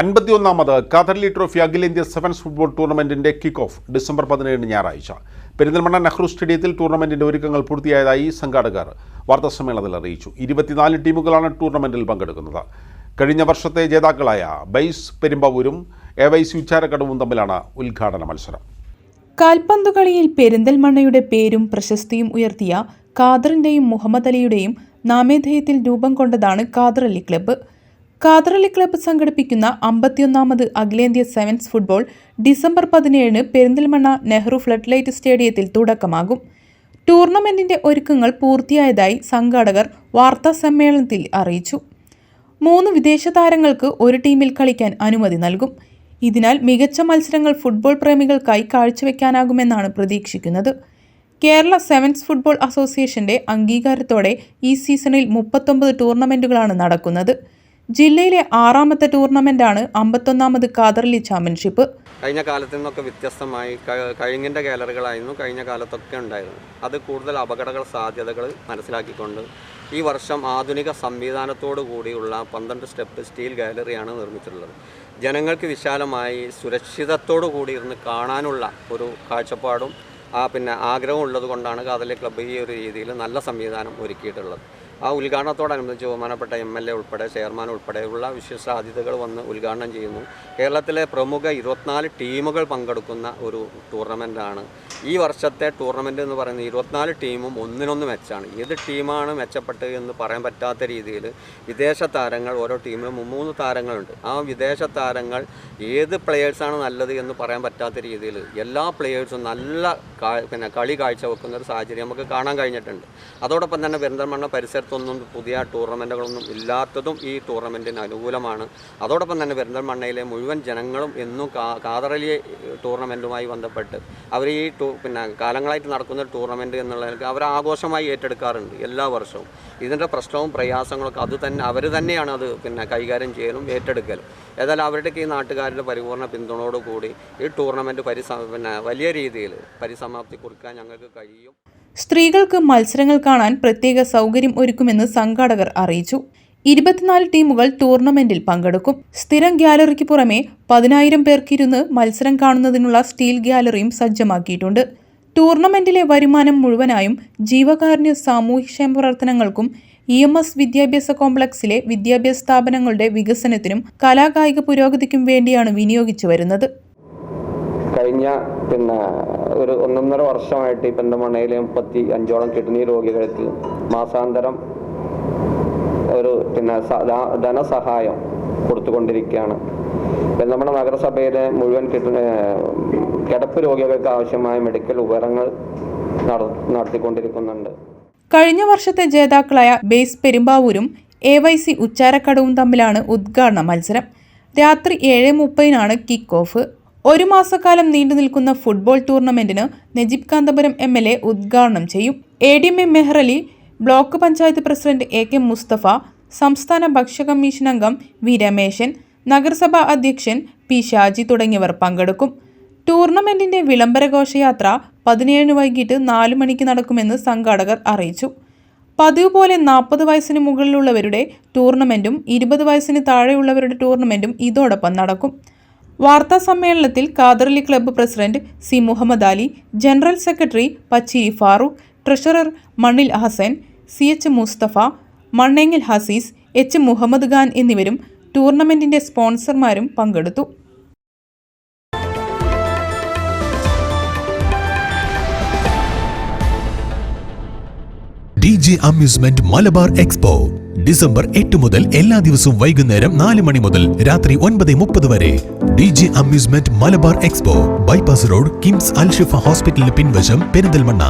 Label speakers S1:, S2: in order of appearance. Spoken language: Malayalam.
S1: അൻപത്തിയൊന്നാമത് കാതർലി ട്രോഫി അഖിലേന്ത്യാ സെവൻസ് ഫുട്ബോൾ ടൂർണമെന്റിന്റെ കിക്ക് ഓഫ് ഡിസംബർ പതിനേഴിന് ഞായറാഴ്ച. പെരിന്തൽമണ്ണ നെഹ്റു സ്റ്റേഡിയത്തിൽ ടൂർണമെന്റിന്റെ ഒരുക്കങ്ങൾ പൂർത്തിയായതായി സംഘാടകർ വാർത്താസമ്മേളനത്തിൽ അറിയിച്ചു. ഇരുപത്തിനാല് ടീമുകളാണ് ടൂർണമെന്റിൽ പങ്കെടുക്കുന്നത്. കഴിഞ്ഞ വർഷത്തെ ജേതാക്കളായ ബൈസ് പെരുമ്പാവൂരും എ വൈ സി ഉച്ചാരക്കടവും തമ്മിലാണ് ഉദ്ഘാടന മത്സരം.
S2: കാൽപന്തുകളിയിൽ പെരിന്തൽമണ്ണയുടെ പേരും പ്രശസ്തിയും ഉയർത്തിയ ഖാദറിന്റെയും മുഹമ്മദ് അലിയുടെയും നാമേധേയത്തിൽ രൂപം കൊണ്ടതാണ് ഖാദർ അലി ക്ലബ്ബ്. അലി ക്ലബ്ബ് സംഘടിപ്പിക്കുന്ന അമ്പത്തിയൊന്നാമത് അഖിലേന്ത്യാ സെവൻസ് ഫുട്ബോൾ ഡിസംബർ പതിനേഴിന് പെരിന്തൽമണ്ണ നെഹ്റു ഫ്ലഡ് ലൈറ്റ് സ്റ്റേഡിയത്തിൽ തുടക്കമാകും. ടൂർണമെന്റിന്റെ ഒരുക്കങ്ങൾ പൂർത്തിയായതായി സംഘാടകർ വാർത്താ സമ്മേളനത്തിൽ അറിയിച്ചു. മൂന്ന് വിദേശ താരങ്ങൾക്ക് ഒരു ടീമിൽ കളിക്കാൻ അനുമതി നൽകും. ഇതിനാൽ മികച്ച മത്സരങ്ങൾ ഫുട്ബോൾ പ്രേമികൾക്കായി കാഴ്ചവെക്കാനാകുമെന്നാണ് പ്രതീക്ഷിക്കുന്നത്. കേരള സെവൻസ് ഫുട്ബോൾ അസോസിയേഷന്റെ അംഗീകാരത്തോടെ ഈ സീസണിൽ മുപ്പത്തൊമ്പത് ടൂർണമെന്റുകളാണ് നടക്കുന്നത്. ജില്ലയിലെ ആറാമത്തെ ടൂർണമെന്റാണ് അമ്പത്തൊന്നാമത് കാതർലി ചാമ്പ്യൻഷിപ്പ്.
S3: കഴിഞ്ഞ കാലത്തു നിന്നൊക്കെ വ്യത്യസ്തമായി കഴിഞ്ഞിന്റെ ഗാലറികളായിരുന്നു കഴിഞ്ഞ കാലത്തൊക്കെ ഉണ്ടായിരുന്നു അത് കൂടുതൽ അപകടങ്ങൾ സാധ്യതകൾ മനസ്സിലാക്കിക്കൊണ്ട് ഈ വർഷം ആധുനിക സംവിധാനത്തോടു കൂടിയുള്ള പന്ത്രണ്ട് സ്റ്റെപ്പ് സ്റ്റീൽ ഗാലറിയാണ് നിർമ്മിച്ചിട്ടുള്ളത്. ജനങ്ങൾക്ക് വിശാലമായി സുരക്ഷിതത്തോടു കൂടി ഇരുന്ന് കാണാനുള്ള ഒരു കാഴ്ചപ്പാടും ആ പിന്നെ ആഗ്രഹം ഉള്ളത് കൊണ്ടാണ് കാതലി ക്ലബ്ബ് ഈ ഒരു രീതിയിൽ നല്ല സംവിധാനം ഒരുക്കിയിട്ടുള്ളത്. ആ ഉദ്ഘാടനത്തോടനുബന്ധിച്ച് ബഹുമാനപ്പെട്ട എം എൽ എ ഉൾപ്പെടെ ചെയർമാൻ ഉൾപ്പെടെയുള്ള വിശിഷ്ടാതിഥികൾ വന്ന് ഉദ്ഘാടനം ചെയ്യുന്നു. കേരളത്തിലെ പ്രമുഖ ഇരുപത്തിനാല് ടീമുകൾ പങ്കെടുക്കുന്ന ഒരു ടൂർണമെന്റാണ് ഈ വർഷത്തെ ടൂർണമെന്റ് എന്ന് പറയുന്നത് ഇരുപത്തിനാല് ടീമും ഒന്നിനൊന്ന് മെച്ചാണ്. ഏത് ടീമാണ് മെച്ചപ്പെട്ടത് എന്ന് പറയാൻ പറ്റാത്ത രീതിയിൽ വിദേശ താരങ്ങൾ ഓരോ ടീമിലും മൂന്ന് താരങ്ങളുണ്ട്. ആ വിദേശ താരങ്ങൾ ഏത് പ്ലെയേഴ്സാണ് നല്ലത് എന്ന് പറയാൻ പറ്റാത്ത രീതിയിൽ എല്ലാ പ്ലെയേഴ്സും നല്ല പിന്നെ കളി കാഴ്ചവെക്കുന്ന ഒരു സാഹചര്യം നമുക്ക് കാണാൻ കഴിഞ്ഞിട്ടുണ്ട്. അതോടൊപ്പം തന്നെ പെരിന്തൽമണ്ണ പരിസരത്തൊന്നും പുതിയ ടൂർണമെന്റുകളൊന്നും ഇല്ലാത്തതും ഈ ടൂർണമെന്റിന് അനുകൂലമാണ്. അതോടൊപ്പം തന്നെ പെരിന്തൽമണ്ണയിലെ മുഴുവൻ ജനങ്ങളും എന്നും കാതറലി ടൂർണമെന്റുമായി ബന്ധപ്പെട്ട് അവർ ഈ ടൂ പിന്നെ കാലങ്ങളായിട്ട് നടക്കുന്ന ടൂർണമെന്റ് എന്നുള്ളതിൽ അവർ ആഘോഷമായി ഏറ്റെടുക്കാറുണ്ട് എല്ലാ വർഷവും. ഇതിന്റെ പ്രശ്നവും പ്രയാസങ്ങളൊക്കെ അത് തന്നെ അവർ തന്നെയാണ് അത് പിന്നെ കൈകാര്യം ചെയ്യലും ഏറ്റെടുക്കലും. ഏതായാലും അവരുടെയൊക്കെ ഈ നാട്ടുകാരുടെ പരിപൂർണ പിന്തുണയോടുകൂടി ഈ ടൂർണമെന്റ് പരിസ പിന്നെ വലിയ രീതിയിൽ പരിസമാപ്തി കുറിക്കാൻ ഞങ്ങൾക്ക് കഴിയും.
S2: സ്ത്രീകൾക്ക് മത്സരങ്ങൾ കാണാൻ പ്രത്യേക സൗകര്യം ഒരുക്കുമെന്ന് സംഘാടകർ അറിയിച്ചു. ഇരുപത്തിനാല് ടീമുകൾ ടൂർണമെന്റിൽ പങ്കെടുക്കും. സ്ഥിരം ഗ്യാലറിക്ക് പുറമെ പതിനായിരം പേർക്കിരുന്ന് മത്സരം കാണുന്നതിനുള്ള സ്റ്റീൽ ഗ്യാലറിയും സജ്ജമാക്കിയിട്ടുണ്ട്. ടൂർണമെന്റിലെ വരുമാനം മുഴുവനായും ജീവകാരുണ്യ സാമൂഹ്യക്ഷേമ പ്രവർത്തനങ്ങൾക്കും ഇ എം എസ് വിദ്യാഭ്യാസ കോംപ്ലക്സിലെ വിദ്യാഭ്യാസ സ്ഥാപനങ്ങളുടെ വികസനത്തിനും കലാകായിക പുരോഗതിക്കും വേണ്ടിയാണ് വിനിയോഗിച്ചു വരുന്നത്.
S3: കഴിഞ്ഞ പിന്നെ ഒരു ഒന്നൊന്നര വർഷമായിട്ട് ഇപ്പം എന്റെ മണയിലെ മുപ്പത്തി അഞ്ചോളം കിഡ്നി രോഗികൾക്ക് മാസാന്തരം ഒരു പിന്നെ ധനസഹായം കൊടുത്തുകൊണ്ടിരിക്കുകയാണ്. പെന്തമണ്ണ നഗരസഭയിലെ മുഴുവൻ കിഡ്നി കിടപ്പ് രോഗികൾക്ക് ആവശ്യമായ മെഡിക്കൽ ഉപകരണങ്ങൾ നട- നടത്തിക്കൊണ്ടിരിക്കുന്നുണ്ട്.
S2: കഴിഞ്ഞ വർഷത്തെ ജേതാക്കളായ ബേസ് പെരുമ്പാവൂരും എ വൈ സി ഉച്ചാരക്കടവും തമ്മിലാണ് ഉദ്ഘാടന മത്സരം. രാത്രി ഏഴ് മുപ്പതിനാണ് കിക്ക് ഓഫ് ഒരു മാസക്കാലം നീണ്ടു നിൽക്കുന്ന football ടൂർണമെന്റിന് Najeeb Kanthapuram M L A ഉദ്ഘാടനം ചെയ്യും. A D M A Mehrali block panchayat president A K Mustafa സംസ്ഥാന ഭക്ഷ്യ കമ്മീഷൻ അംഗം വി രമേശൻ നഗരസഭാ അധ്യക്ഷൻ പി ഷാജി തുടങ്ങിയവർ പങ്കെടുക്കും. ടൂർണമെന്റിന്റെ വിളംബര ഘോഷയാത്ര പതിനേഴിന് വൈകിട്ട് നാലു മണിക്ക് നടക്കുമെന്ന് സംഘാടകർ അറിയിച്ചു. പതിവ് പോലെ നാൽപ്പത് വയസ്സിന് മുകളിലുള്ളവരുടെ ടൂർണമെന്റും ഇരുപത് വയസ്സിന് താഴെയുള്ളവരുടെ ടൂർണമെന്റും ഇതോടൊപ്പം നടക്കും. വാർത്താ സമ്മേളനത്തിൽ Kadarli club president C Muhammad Ali general secretary Pachiri Farooq treasurer Mannil Hasan C H Mustafa Mannengil Hasees H Muhammad Khan എന്നിവരും ടൂർണമെന്റിന്റെ സ്പോൺസർമാരും പങ്കെടുത്തു.
S4: D J amusement Malabar expo. December എട്ട് മുതൽ എല്ലാ ദിവസവും വൈകുന്നേരം നാല് മണി മുതൽ രാത്രി ഒൻപത് മുപ്പത് വരെ. D J amusement Malabar expo bypass road KIMS Alshifa ഹോസ്പിറ്റലിന് പിൻവശം പെരിന്തൽമണ്ണ.